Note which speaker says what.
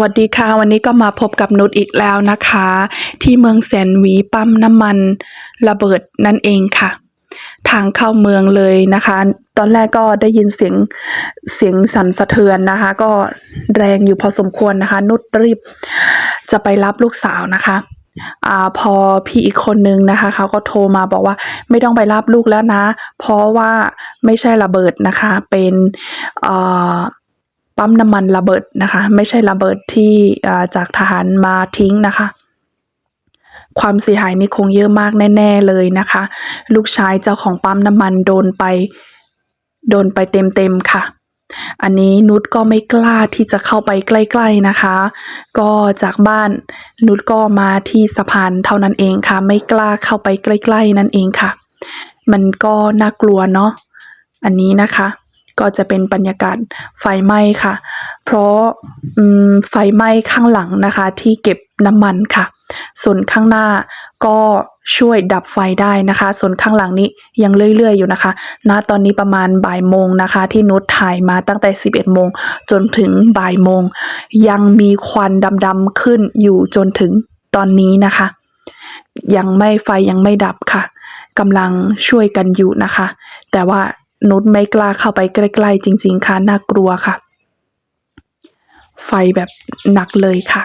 Speaker 1: วัสดีค่ะ วันนี้ก็มาพบกับนุชอีกแล้วนะคะ ที่เมืองแสนหวีปั๊มน้ำมันระเบิดนั่นเองค่ะ ทางเข้าเมืองเลยนะคะ ตอนแรกก็ได้ยินเสียงเสียงสั่นสะเทือนนะคะ ก็แรงอยู่พอสมควรนะคะ นุชรีบจะไปรับลูกสาวนะคะอ่าพอพี่อีกคนนึงนะคะเขาก็โทรมาบอกว่าไม่ต้องไปรับลูกแล้วนะ เพราะว่าไม่ใช่ระเบิดนะคะเป็นอ่อ ปั๊มน้ำมันระเบิดนะคะ ไม่ใช่ระเบิดที่จากทหารมาทิ้งนะคะ ความเสียหายนี่คงเยอะมากแน่ ๆเลยนะคะ ลูกชายเจ้าของปั๊มน้ำมันโดนไปโดนไปเต็มๆค่ะ อันนี้นุชก็ไม่กล้าที่จะเข้าไปใกล้ๆนะคะ ก็จากบ้านนุชก็มาที่สะพานเท่านั้นเองค่ะ ไม่กล้าเข้าไปใกล้ ๆ นั่นเองค่ะ มันก็น่ากลัวเนาะอันนี้นะคะ ก็จะเป็นบรรยากาศไฟไหม้ค่ะ เพราะไฟไหม้ข้างหลังนะคะที่เก็บน้ำมันค่ะ ส่วนข้างหน้าก็ช่วยดับไฟได้นะคะ ส่วนข้างหลังนี้ยังเรื่อยๆอยู่นะคะณตอนนี้ประมาณบ่ายโมงนะคะ ที่นุชถ่ายมาตั้งแต่ 11โมงจนถึงบ่ายโมง ยังมีควันดำๆขึ้นอยู่จนถึงตอนนี้นะคะ ยังไม่ไฟยังไม่ดับค่ะกำลังช่วยกันอยู่นะคะ แต่ว่า นุชไม่กล้าเข้าไปใกล้ๆจริง ๆ ค่ะ น่ากลัวค่ะ ไฟแบบหนักเลยค่ะ